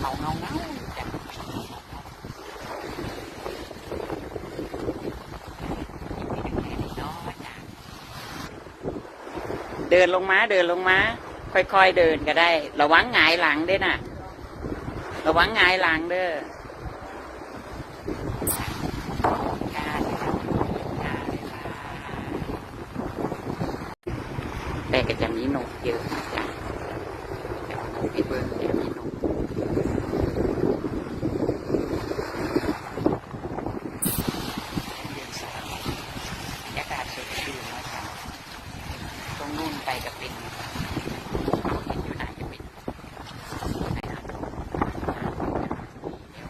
เขาเงาเงาจ้ะเดินลงมาเดินลงมา ค่อยๆเดินก็ได้ ระวังหงายหลังด้วยนะระวังหงายหลังเด้อแต่ก็จะมีนกเยอะนะจ๊ะเดี๋ยวเอานกไปเบิ้งเดี๋ยวมีนกเย็นสบายบรรยากาศสดชื่นนะจ๊ะตรงนู่น ไปกับเป็นอยู่ไหนจะเป็นไหนนะเดี๋ยว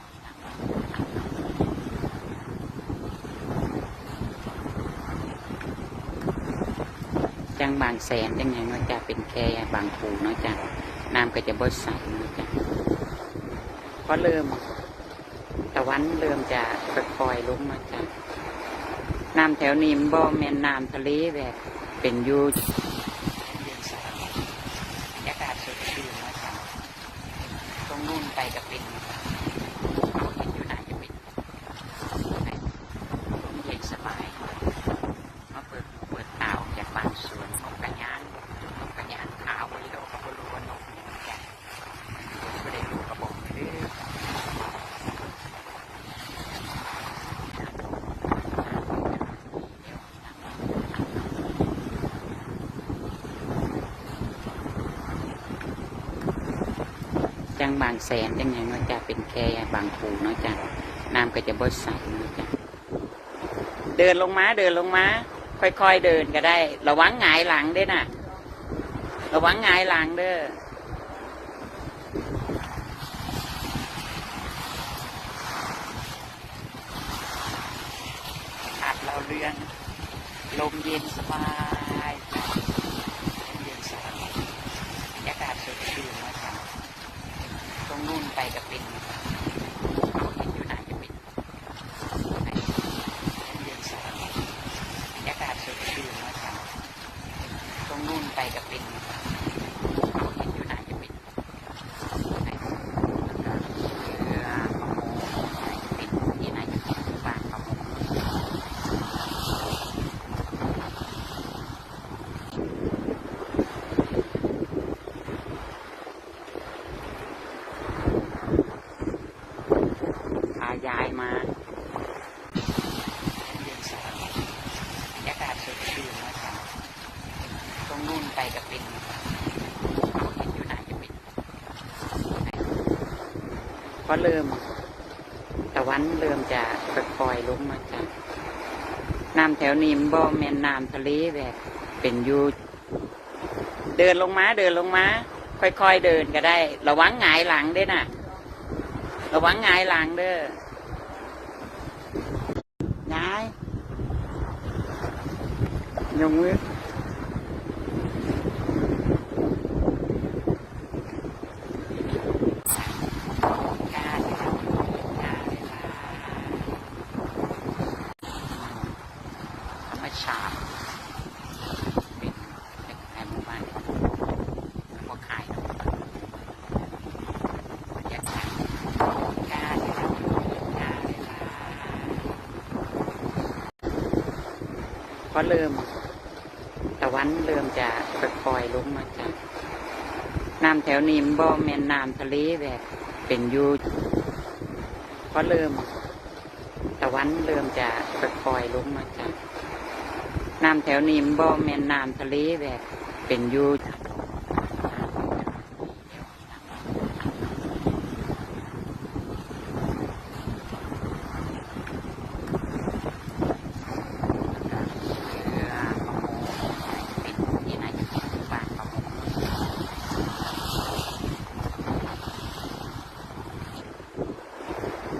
จังบางแสนจังไงเนาะจ๊ะเป็นแค่บางปูเนาะจ๊ะน้ำก็จะบดใสเนาะจ๊ะเพราะเริ่มตะวันเริ่มจะค่อยๆลงมาจ้ะน้ำแถวนี้มันบ่แม่นน้ำทะเลแบบเป็นอยูเย็นสบายบรรยากาศสดชื่นนะจ๊ะตรงนู่นไป กับเป็นเขาเห็นอยู่ไหนจะเป็นเย็นสบายมาเปิดเปิดตาออกจากบางสวนของกระยานของกระยานขาววันนี้เราก็บ่รู้ว่านกเนี่ยจ้ะก็ได้รู้กระบอกเด้อ จัง บางแสนจังไงเนาะจะเป็นแค่บางปูเนาะจ้ะน้ำก็จะบดใสเนาะจ้ะเดินลงมาเดินลงมา ค่อยๆเดินก็ได้ ระวังหงายหลังด้วยนะระวังหงายหลังเด้อขับเราเรืองลมเย็นสบายจ้ะลมเย็นสบายบรรยากาศสดชื่นนะจ๊ะ ตรงนู่นไป กับเป็นเขาเห็นอยู่ไหนจะเป็นไหนเย็นสบายบรรยากาศสดชื่นนะจ๊ะตรงนู่นไปกับเป็นเขาเห็นอยู่ไหนจะเป็นไหนเรือประมงไหนจะเป็นที่ไหนจะเป็นบ้านประมงพา ยายมาเย็นสบายบรรยากาศสดชื่นนะจ๊ะตรงนู่นไปกับเป็นเขาเห็นอยู่ไหนจะเป็นไหนเพราะเริ่มตะวันเริ่มจะค่อยๆลงมาจ้ะน้ำแถวนี้มันบ่แม่นน้ำทะเลแบบเป็นอยูเดินลงมาเดินลงมา ค่อยๆเดินก็ได้ ระวังหงายหลังด้วยนะ ระวังหงายหลังเด้อหงายยงมือธรรมชาติเป็นเด็กในหมู่บ้านพวกขายเนาะบรรยากาศกาเลยครับกาเลยครับ เพราะเริ่มตะวันเริ่มจะค่อยๆลงมาจากน้ำแถวนี้มันบ่แม่นน้ำทะเลแบบเป็นอยูเพราะเริ่มตะวันเริ่มจะค่อยๆลงมาจากน้ำแถวนี้มันบ่แม่นน้ำทะเลแบบเป็นอยูเรือประมงเป็นที่ไหนจะเป็นบ้านประมง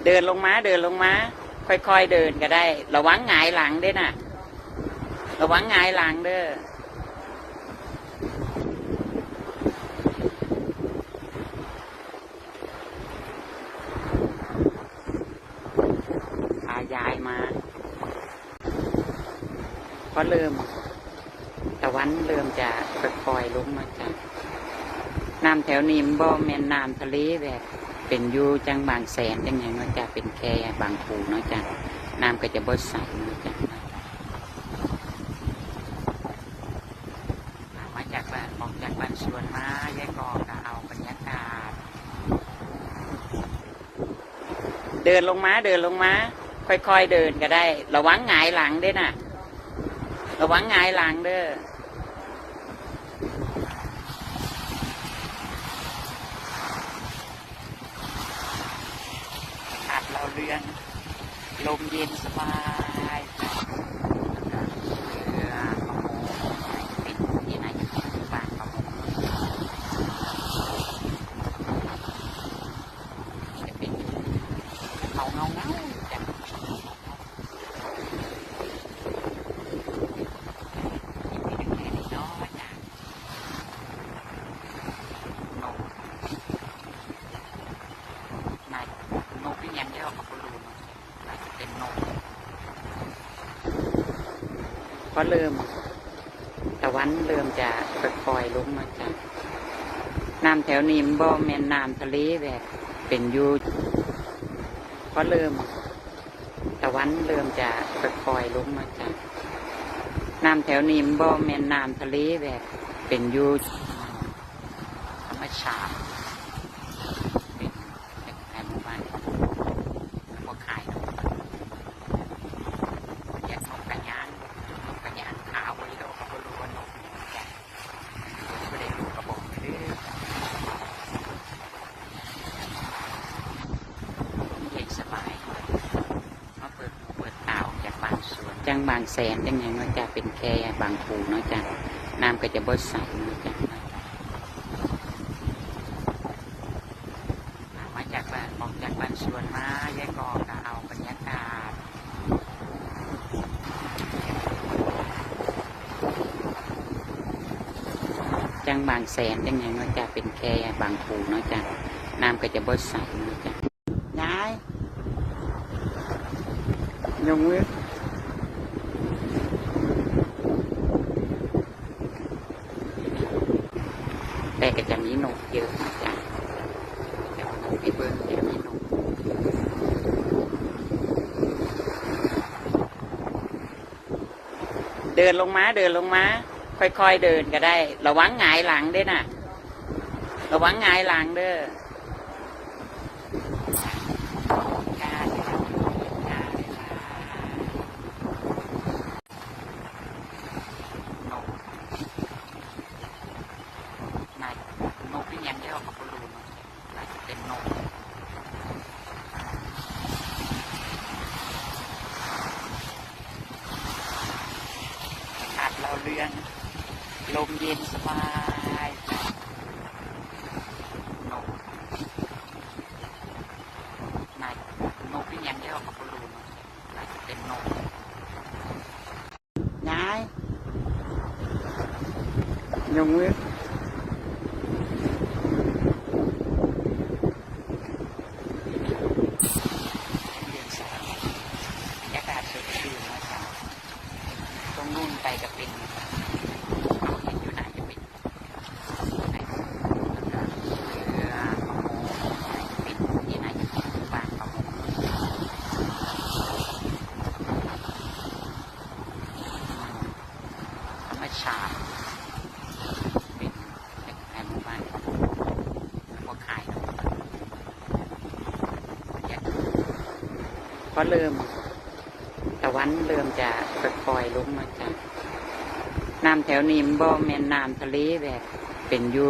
เดินลงมาเดินลงมาค่อยๆเดินก็ได้ ระวังหงายหลังด้วยนะระวังหงายหลังเด้อพายายมาเพราะเริ่มตะวันเริ่มจะค่อยๆลงมาจ้ะน้ำแถวนี้มันบ่แม่นน้ำทะเลแบบ เป็นอยู่จังบางแสนจังไงเนาะจ้ะเป็นแค่บางปูเนาะจ้ะน้ำก็จะบดใสเนาะจ้ะมาจากบ้านออกจากบ้านสวนมาแยกกอก็เอาบรรยากาศ เดินลงมาเดินลงมาค่อยๆเดินก็ได้ ระวังหงายหลังด้วยนะระวังหงายหลังเด้อ ขัด เราเรือน ลมเย็นสบายเรือประมงปิดที่ไหนบ้านประมงจะเป็นเขาเงาเงาๆจ้ะมีเด็กๆน้อยๆจ้ะนก นายนกที่ยังเยอะกับปลูนอาจจะเป็นนก ก็เริ่มตะวันเริ่มจะปล่อยๆลงมาจากน้ำแถวนี้มันบ่แม่นน้ำทะเลแบบเป็นอยูก็เริ่มตะวันเริ่มจะปล่อยๆลงมาจากน้ำแถวนี้มันบ่แม่นน้ำทะเลแบบเป็นอยูธรรมชาติ เป็นเป็นแอมหมู่บ้านพวกขายนกแยกนกกระยานนกกระยานขาวไว้เราก็บ่รู้ว่านกแกไม่ได้รู้กระบอกเด้อเย็นสบายมาเปิดหูเปิดตาออกจากบางสวน จังบางแสนจังไงเนาะจะเป็นแค่บางปูเนาะจ้ะน้ำก็จะบดใสเนาะจ้ะมาจากบ้านออกจากบ้านสวนมาแยกกอก็เอาบรรยากาศจังบางแสนจังไงเนาะจะเป็นแค่บางปูเนาะจ้ะน้ำก็จะบดใสเนาะจ้ะยายยงมือแต่ กเยอะนะจ๊ะเดี๋ยวเราไปเบิ้งเดี๋ยวมีนกเดินลงมาเดินลงมาค่อยๆเดินก็ได้ ระวังหงายหลังด้วยนะระวังหงายหลังเด้อกล้าเลยครับกล้าเลยครับนกนายนกที่ยังเยอะกับปลูนอาจจะเป็นนก ขัดเราเรือนลมเย็นสบายนกนายนกที่ยังเยอะกับปลูนอาจจะเป็นนกยายยงมือเรียนสายบรรยากาศสดชื่นนะครับ ตรงนู่นไปก็เป็นเอาเห็นอยู่ไหนจะเป็นไหนเรือประมงปิดที่ไหนจะเป็นบ้านประมงธรรมชาติเป็นเป็นแอมหมู่บ้านประมงพวกขายนก เขาเริ่มตะวันเริ่มจะปล่อยลงมาจากน้ำแถวนี้มันบ่แม่นน้ำทะเลแบบเป็นอยู่